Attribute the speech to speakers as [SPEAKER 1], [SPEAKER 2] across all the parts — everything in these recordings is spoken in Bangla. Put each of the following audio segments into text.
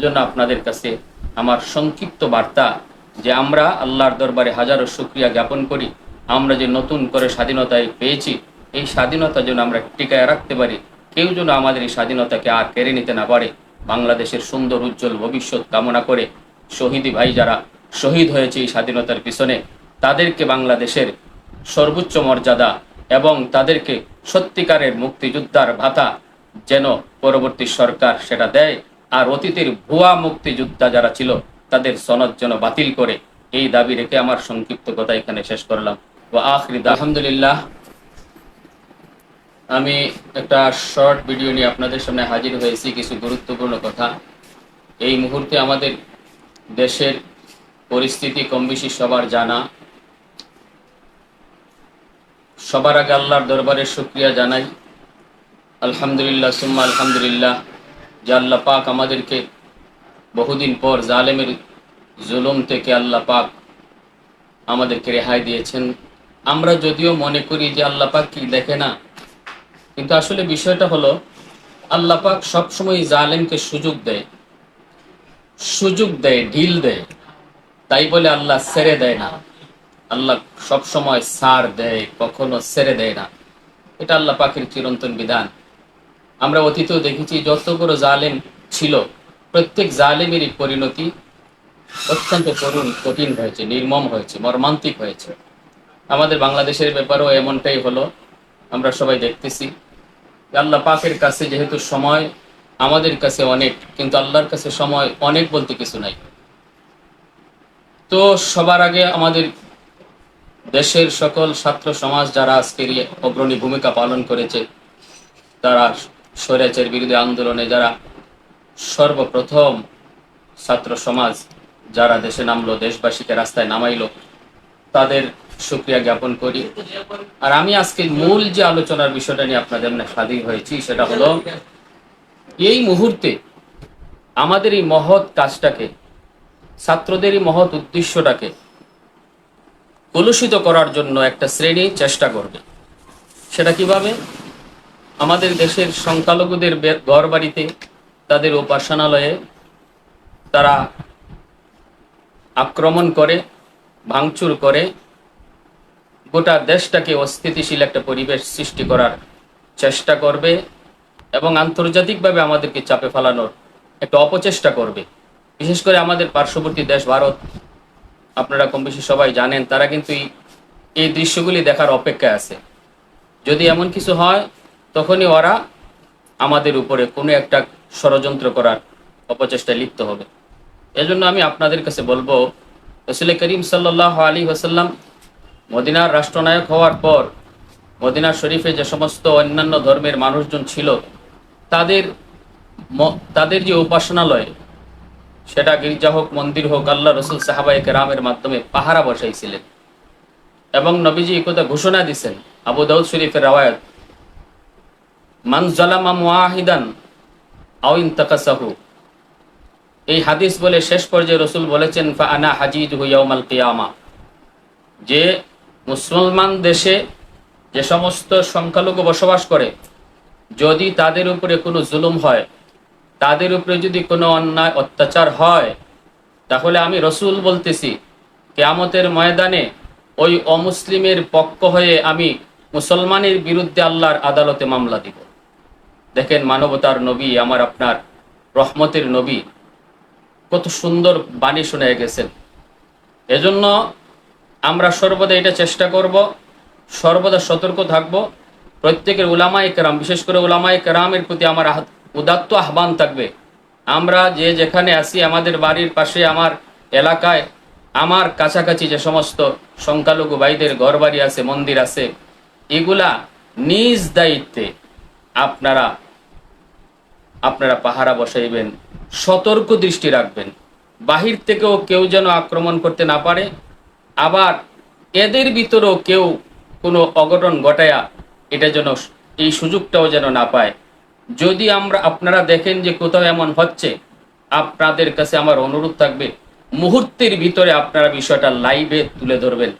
[SPEAKER 1] এজন্য আপনাদের কাছে আমার সংক্ষিপ্ত বার্তা যে আমরা আল্লাহর দরবারে হাজারো শুক্রিয়া জ্ঞাপন করি। আমরা যে নতুন করে স্বাধীনতায় পেয়েছি, এই স্বাধীনতা যেন আমরা টিকায় রাখতে পারি। কেউ যেন আমাদের এই স্বাধীনতাকে আর কেড়ে নিতে না পারে। বাংলাদেশের সুন্দর, উজ্জ্বল ভবিষ্যৎ কামনা করে শহীদি ভাই যারা শহীদ হয়েছে এই স্বাধীনতার পিছনে, তাদেরকে বাংলাদেশের সর্বোচ্চ মর্যাদা এবং তাদেরকে সত্যিকারের মুক্তিযোদ্ধার ভাতা যেন পরবর্তী সরকার সেটা দেয়। আর অতীতের ভুয়া মুক্তিযোদ্ধা যারা ছিল, তাদের সনদ যেন বাতিল করে এই দাবি রেখে আমার সংক্ষিপ্ত কথা এখানে শেষ করলাম। ও আখরি আলহামদুলিল্লাহ, আমি একটা শর্ট ভিডিও নিয়ে আপনাদের সামনে হাজির হয়েছি, কিছু গুরুত্বপূর্ণ কথা। এই মুহূর্তে আমাদের দেশের পরিস্থিতি কম বেশি সবার জানা। সবার আগে আল্লাহর দরবারে শুক্রিয়া জানাই। আলহামদুলিল্লাহ, সুম্মা আলহামদুলিল্লাহ। আল্লাহ পাক আমাদেরকে বহুদিন পর জালেমের জুলুম থেকে আল্লাহ পাক আমাদেরকে রেহাই দিয়েছেন। আমরা যদিও মনে করি যে আল্লাহ পাক কি দেখে না, কিন্তু আসলে বিষয়টা হলো, আল্লাহ পাক সবসময় জালেমকে সুযোগ দেয়। সুযোগ দেয়, ঢিল দেয়। তাই বলে আল্লাহ ছেড়ে দেয় না। আল্লাহ সব সময় সার দেয়, কখনো ছেড়ে দেয় না। এটা আল্লাহ পাকের চিরন্তন বিধান। আমরা অতীতেও দেখেছি যতগুলো জালেম ছিল, প্রত্যেক জালেমেরই পরিণতি অত্যন্ত করুণ, কঠিন হয়েছে, নির্মম হয়েছে, মর্মান্তিক হয়েছে। আমাদের বাংলাদেশের ব্যাপারেও এমনটাই হলো, আমরা সবাই দেখতেছি। আল্লাহ পাকের কাছে যেহেতু সময়, আমাদের কাছে অনেক, কিন্তু আল্লাহর কাছে সময় অনেক বলতে কিছু নাই। তো সবার আগে আমাদের দেশের সকল ছাত্র সমাজ যারা আজকের অগ্রণী ভূমিকা পালন করেছে, তারা স্বৈরাচার বিরোধী আন্দোলনে যারা সর্বপ্রথম ছাত্র সমাজ, যারা দেশে নামলো, দেশবাসীকে রাস্তায় নামাইলো, তাদের সুক্রিয়া জ্ঞাপন করি। আর আমি আজকে মূল যে আলোচনার বিষয়টা নিয়ে আপনাদের সামনে স্বাধীন হয়েছি, সেটা হলো, এই মুহূর্তে আমাদের এই মহৎ কাজটাকে, ছাত্রদের এই মহৎ উদ্দেশ্যটাকে কলুষিত করার জন্য একটা শ্রেণি চেষ্টা করবে। সেটা কীভাবে? আমাদের দেশের সংখ্যালঘুদের ঘর বাড়িতে তাদের উপাসনালয়ে তারা আক্রমণ করে, ভাঙচুর করে, গোটা দেশটাকে অস্থিতিশীল একটা পরিবেশ সৃষ্টি করার চেষ্টা করবে এবং আন্তর্জাতিকভাবে আমাদেরকে চাপে ফেলানোর একটা অপচেষ্টা করবে। বিশেষ করে আমাদের পার্শ্ববর্তী দেশ ভারত, আপনারা কম বেশি সবাই জানেন, তারা কিন্তু এই দৃশ্যগুলি দেখার অপেক্ষায় আছে। যদি এমন কিছু হয় তখনই ওরা আমাদের উপরে কোনো একটা ষড়যন্ত্র করার অপচেষ্টায় লিপ্ত হবে। এজন্য আমি আপনাদের কাছে বলব, রসুল করিম সাল্লাহ আলী ওসাল্লাম মদিনার রাষ্ট্রনায়ক হওয়ার পর মদিনা শরীফে যে সমস্ত অন্যান্য ধর্মের মানুষজন ছিল, তাদের তাদের যে উপাসনালয়, সেটা গির্জা হোক, মন্দির হোক, আল্লাহ রসুল সাহাবাই কেরামের মাধ্যমে পাহারা বসাইছিলেন। এবং নবীজি একথা ঘোষণা দিছেন, আবু দাউদ শরীফের রাওয়ায়াত মান জালামা এই হাদিস বলে শেষ পর্যায়ে রসুল বলেছেন, ফা আনা হাজিদ হুইয়াউমাল কিয়ামা। যে মুসলমান দেশে যে সমস্ত সংখ্যালঘু বসবাস করে, যদি তাদের উপরে কোনো জুলুম হয়, তাদের উপরে যদি কোনো অন্যায় অত্যাচার হয়, তাহলে আমি রসুল বলতেছি, কেয়ামতের ময়দানে ওই অমুসলিমের পক্ষ হয়ে আমি মুসলমানের বিরুদ্ধে আল্লাহর আদালতে মামলা দিব। দেখেন মানবতার নবী, আমার আপনার রহমতের নবী। কত সুন্দর বাণী শুনে গেছেন। এজন্য আমরা সর্বদা এটা চেষ্টা করব, সর্বদা সতর্ক থাকব। প্রত্যেকের উলামায়ে কেরাম, বিশেষ করে উলামায়ে কেরামের প্রতি আমার উদাত্ত আহ্বান থাকবে। আমরা যে যেখানে আছি, আমাদের বাড়ির পাশে, আমার এলাকায়, আমার কাছাকাছি যে সমস্ত সংখ্যালঘু ভাইদের ঘরবাড়ি আছে, মন্দির আছে, এগুলা নিজ দায়িত্বে আপনারা আপনারা পাহারা বসাইবেন, সতর্ক দৃষ্টি রাখবেন। বাহির থেকেও কেউ যেন আক্রমণ করতে না পারে, আবার এদের ভিতরেও কেউ কোনো অঘটন ঘটায়া এটা যেন এই সুযোগটাও যেন না পায়। যদি আমরা, আপনারা দেখেন যে কোথাও এমন হচ্ছে, আপনাদের কাছে আমার অনুরোধ থাকবে, মুহূর্তের ভিতরে আপনারা বিষয়টা লাইভে তুলে ধরবেন।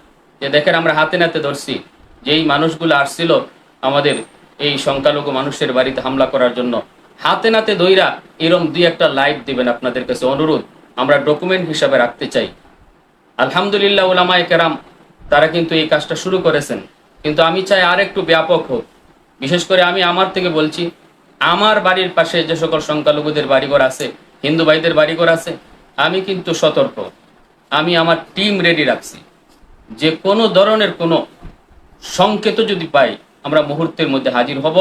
[SPEAKER 1] যে দেখেন আমরা হাতে নাতে ধরছি যে এই মানুষগুলো আসছিল আমাদের এই সংখ্যালঘু মানুষের বাড়িতে হামলা করার জন্য হাতে নাতে দইরা এরম দুই একটা লাইভ দিবেন আপনাদের কাছে অনুরোধ, আমরা ডকুমেন্ট হিসাবে রাখতে চাই। আলহামদুলিল্লাহ ওলামায় কেরাম, তারা কিন্তু এই কাজটা শুরু করেছেন। কিন্তু আমি চাই আর একটু ব্যাপক হোক। বিশেষ করে আমি আমার থেকে বলছি, আমার বাড়ির পাশে যে সকল সংখ্যালঘুদের বাড়িঘর আছে, হিন্দু ভাইদের বাড়িঘর আছে, আমি কিন্তু সতর্ক। আমি আমার টিম রেডি রাখছি। যে কোনো ধরনের কোনো সংকেত যদি পাই, আমরা মুহূর্তের মধ্যে হাজির হব।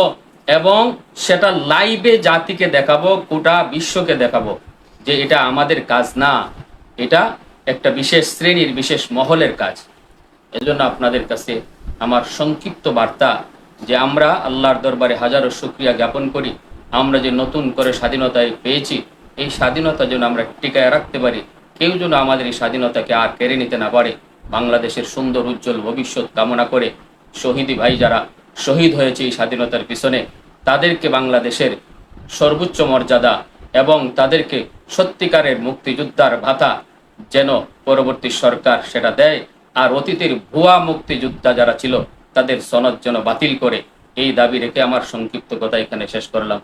[SPEAKER 1] এবং সেটা লাইভে জাতিকে দেখাবো, গোটা বিশ্বকে দেখাবো যে এটা আমাদের কাজ না। এটা একটা বিশেষ শ্রেণির, বিশেষ মহলের কাজ। এজন্য আপনাদের কাছে আমার সংক্ষিপ্ত বার্তা যে আমরা আল্লাহর দরবারে হাজারো শুক্রিয়া জ্ঞাপন করি। আমরা যে নতুন করে স্বাধীনতায় পেয়েছি, এই স্বাধীনতা যেন আমরা টিকায় রাখতে পারি। কেউ যেন আমাদের এই স্বাধীনতাকে আর কেড়ে নিতে না পারে। বাংলাদেশের সুন্দর, উজ্জ্বল ভবিষ্যৎ কামনা করে শহীদি ভাই যারা শহীদ হয়েছে এই স্বাধীনতার পিছনে। তাদেরকে বাংলাদেশের সর্বোচ্চ মর্যাদা এবং তাদেরকে সত্যিকারের মুক্তিযোদ্ধার ভাতা যেন পরবর্তী সরকার সেটা দেয় আর অতীতের ভুয়া মুক্তিযোদ্ধা যারা ছিল, তাদের সনদ যেন বাতিল করে, এই দাবি রেখে আমার সংক্ষিপ্ত কথা এখানে শেষ করলাম।